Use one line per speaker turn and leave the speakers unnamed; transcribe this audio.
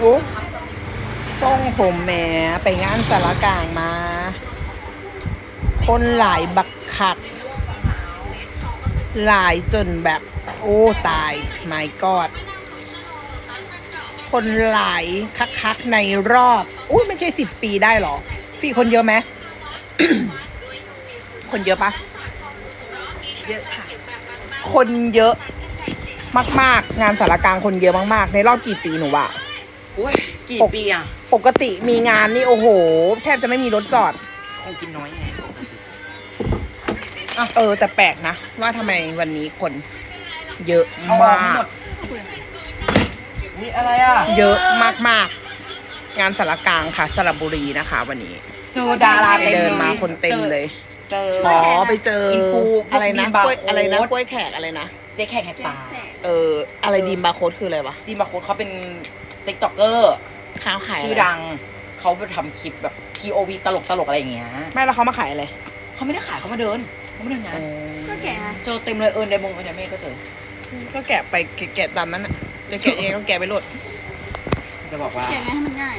โอ้ทรงผมแหมไปงานสารกลางมา คนหลายบักคัก หลายจนแบบโอ้ตายไม่กอด คนหลายคักๆในรอบ อุ้ยไม่ใช่สิบปีได้หรอฟีคนเยอะไหมคนเยอะปะ
เยอะค่ะ
คนเยอะมาก ๆ งานสารกลางคนเยอะมาก ๆ ในรอบกี่ปีหนูว่า
อุ้ยกี่
ปก
ปีอะ
ปกติมีงานนี่โอ้โห แทบจะไม่มีรถจอด
คงกินน้อยไง
เออ แต่แปลกนะ ว่าทำไมวันนี้คนเยอะ
เอาออก
มา
ให้หม
ก
ดนี่อะไรอะ
เยอะมากๆงานสารกลางค่ะสระบุรีนะคะ วันนี้
เจอดารา
ไป
เต็ม
เดิน
เลย
มาคนเต็มเลย
เจอ
อ๋อไปเจอ
อินฟูพวก
อะไรนะ
ดีมบาร์
กล้วย
โค้ด
อะไรนะกล้วยแขกอะไรนะ
เจ๊แข่งแหกปาก
เออ อะไรดีมบาร์โค้ดคืออะไรวะ
ดีมาโค้ดเขาเป็น ติ๊กต็อกเกอร์
ข้าวขายะไร
ชื่อดังเขาไปทำคลิปแบบ POV ตลกตลกๆอะไรอย่างเงี้ย
ไม่แล้วเขามาขายอะไร
เขาไม่ได้ขายเขามาเดินเขามาเดินงาน
ก็แก่
เจอเต็มเลยเอิญไดมงเอิญไดเม่ก็เจอ
ก็แกะไปแกะตามนั้นอะจะแกะยังไงก็แกะไปโหลด
จะบอกว่า
แก่ไงให้มันง่าย